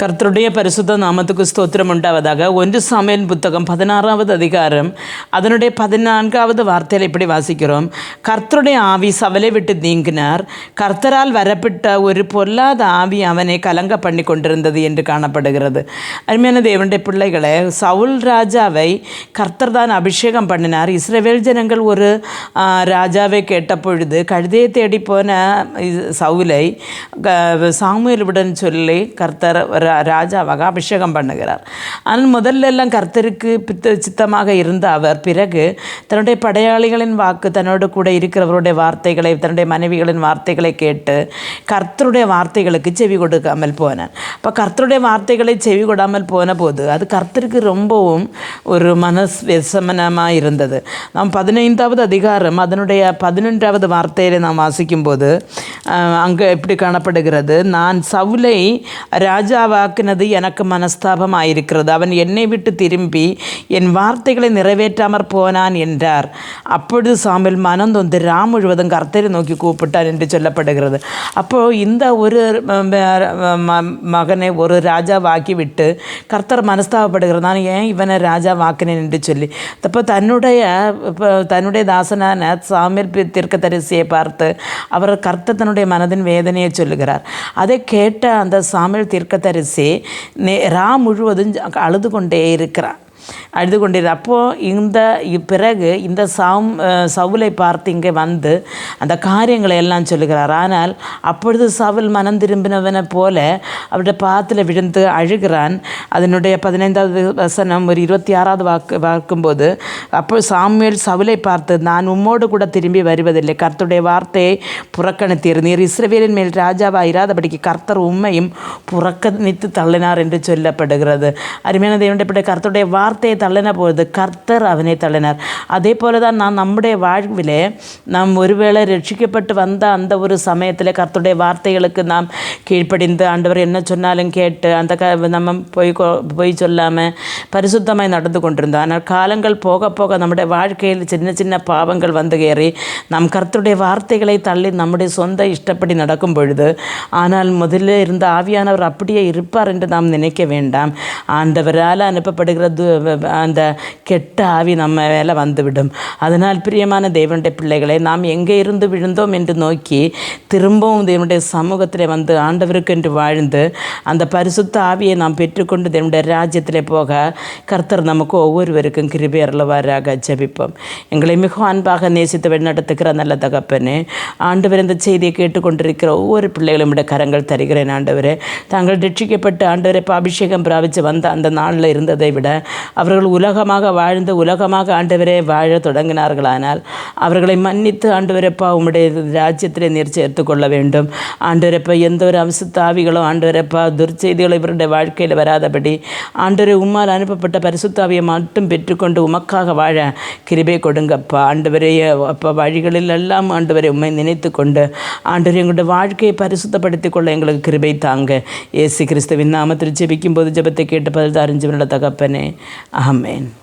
கர்த்தருடைய பரிசுத்த நாமத்துக்கு ஸ்தோத்திரம் உண்டாவதாக. ஒன்று சாமியல் புத்தகம் பதினாறாவது அதிகாரம். அதனுடைய பதினான்காவது வார்த்தையில் இப்படி வாசிக்கிறோம். கர்த்தருடைய ஆவி சவலை விட்டு நீங்கினார். கர்த்தரால் வரப்பட்ட ஒரு பொல்லாத ஆவி அவனை கலங்க பண்ணி கொண்டிருந்தது என்று காணப்படுகிறது. அருமையான தேவனுடைய பிள்ளைகளை சவுல் ராஜாவை கர்த்தர் தான் அபிஷேகம் பண்ணினார். இஸ்ரேவேல் ஜனங்கள் ஒரு ராஜாவை கேட்ட பொழுது கழுதையை தேடி போன சவுலை சாமுவேலுடன் சொல்லி கர்த்தர் ராஜாவாக அபிஷேகம் பண்ணுகிறார். ஆனால் முதல்ல எல்லாம் கர்த்தருக்கு பித்த சித்தமாக இருந்த அவர் பிறகு தன்னுடைய படையாளிகளின் வாக்கு தன்னோடு கூட இருக்கிறவருடைய வார்த்தைகளை தன்னுடைய மனைவிகளின் வார்த்தைகளை கேட்டு கர்த்தருடைய வார்த்தைகளுக்கு செவி கொடுக்காமல் போனான் அப்போ கர்த்தருடைய வார்த்தைகளை செவி கொடாமல் போன போது அது கர்த்தருக்கு ரொம்பவும் ஒரு மனஸ் விசமனமாக இருந்தது. நாம் பதினைந்தாவது அதிகாரம் அதனுடைய பதினொன்றாவது வார்த்தையில் நாம் வாசிக்கும்போது அங்கு எப்படி காணப்படுகிறது? நான் சவுலை ராஜாவாக்கினது எனக்கு மனஸ்தாபமாயிருக்கிறது. அவன் என்னை விட்டு திரும்பி என் வார்த்தைகளை நிறைவேற்றாமற் போனான் என்றார். அப்பொழுது சாமில் மனம் தொந்து ராம் முழுவதும் கர்த்தரை நோக்கி கூப்பிட்டார் என்று சொல்லப்படுகிறது. அப்போது இந்த ஒரு மகனை ஒரு ராஜாவாக்கி விட்டு கர்த்தர் மனஸ்தாபப்படுகிறது நான் ஏன் இவனை ராஜாவாக்கினேன் என்று சொல்லி. அப்போ தன்னுடைய இப்போ தன்னுடைய தாசனான சாமியல் பி- தீர்க்கதரிசியை பார்த்து அவர் கர்த்தர் தன்னுடைய மனதின் வேதனையை சொல்லுகிறார். அதை கேட்ட அந்த சாமியல் தீர்க்கதரிசி நே ரா முழுவதும் அழுது கொண்டே இருக்கிறார். அழுது கொண்டிருந்த அப்போது இந்த பிறகு இந்த சாம் சவுலை பார்த்து இங்கே வந்து அந்த காரியங்களை எல்லாம் சொல்லுகிறார். ஆனால் அப்பொழுது சவுல் மனம் திரும்பினவனை போல அவருடைய பாத்தில் விழுந்து அழுகிறான். அதனுடைய பதினைந்தாவது வசனம் ஒரு இருபத்தி ஆறாவது வாக்கு பார்க்கும்போது அப்போ சாமியல் சவுலை பார்த்து நான் உம்மோடு கூட திரும்பி வருவதில்லை. கர்த்தருடைய வார்த்தையை புறக்கணித்தீர். நீர் இஸ்ரவேலின் மேல் ராஜாவா இராதபடிக்கு கர்த்தர் உண்மையும் புறக்கணித்து தள்ளினார் என்று சொல்லப்படுகிறது. அருமையான தேவனுடைய கர்த்தருடைய வார்த்தை வார்த்தையை தள்ளின போது கர்த்தர் அவனை தள்ளினார் அதே போல தான் நான் நம்முடைய வாழ்வில் நாம் ஒருவேளை ரட்சிக்கப்பட்டு வந்த அந்த ஒரு சமயத்தில் கர்த்தருடைய வார்த்தைகளுக்கு நாம் கீழ்ப்படிந்து ஆண்டவர் என்ன சொன்னாலும் கேட்டு அந்த க நம்ம போய் போய் சொல்லாமல் பரிசுத்தமாய் நடந்து கொண்டிருந்தோம் ஆனால் காலங்கள் போக போக நம்முடைய வாழ்க்கையில் சின்ன சின்ன பாவங்கள் வந்து ஏறி நாம் கர்த்தருடைய வார்த்தைகளை தள்ளி நம்முடைய சொந்த இஷ்டப்படி நடக்கும் பொழுது ஆனால் முதல்ல இருந்த ஆவியானவர் அப்படியே இருப்பார் என்று நாம் நினைக்க வேண்டாம் ஆண்டவரால் அனுப்பப்படுகிற து- அந்த கெட்ட ஆவி நம்ம மேலே வந்துவிடும். அதனால் பிரியமான தேவனுடைய பிள்ளைகளை நாம் எங்கே இருந்து விழுந்தோம் என்று நோக்கி திரும்பவும் தேவனுடைய சமூகத்தில் வந்து ஆண்டவருக்கு என்று வாழ்ந்து அந்த பரிசுத்த ஆவியை நாம் பெற்றுக்கொண்டு தேவனுடைய ராஜ்யத்தில் போக கர்த்தர் நமக்கு ஒவ்வொருவருக்கும் கிருபை அருளவாராக ஜெபிப்போம். எங்களை மிகவும் அன்பாக நேசித்து வழிநடத்துகிற நல்ல தகப்பனே ஆண்டவர் இந்த செய்தியை கேட்டுக்கொண்டிருக்கிற ஒவ்வொரு பிள்ளைகளும் விட கரங்கள் தருகிறேன் ஆண்டவரே. தாங்கள் ரட்சிக்கப்பட்டு ஆண்டவரை அபிஷேகம் பிராபித்து வந்த அந்த நாளில் இருந்ததை விட அவர்கள் உலகமாக வாழ்ந்து உலகமாக ஆண்டவரே வாழ தொடங்கினார்களானால் அவர்களை மன்னித்து ஆண்டவரப்பா உம்முடைய ராஜ்யத்திலே நீர் சேர்த்து கொள்ள வேண்டும். ஆண்டவரப்பா எந்த ஒரு அம்சத்தாவிகளும் ஆண்டவரப்பா துர்ச்செய்திகள் இவருடைய வாழ்க்கையில் வராதபடி ஆண்டவரை உம்மால் அனுப்பப்பட்ட பரிசுத்தாவியை மட்டும் பெற்றுக்கொண்டு உமக்காக வாழ கிருபை கொடுங்கப்பா. ஆண்டவரே அப்பா வழிகளில் எல்லாம் ஆண்டவரை உண்மை நினைத்து கொண்டு ஆண்டவர் எங்களுடைய வாழ்க்கையை பரிசுத்தப்படுத்திக் கொள்ள எங்களுக்கு கிருபை தாங்க. ஏசு கிறிஸ்துவின் நாமத்தில் ஜெபிக்கும் போது ஜெபத்தை கேட்டு பதில் அறிஞ்சு தகப்பனே Amen.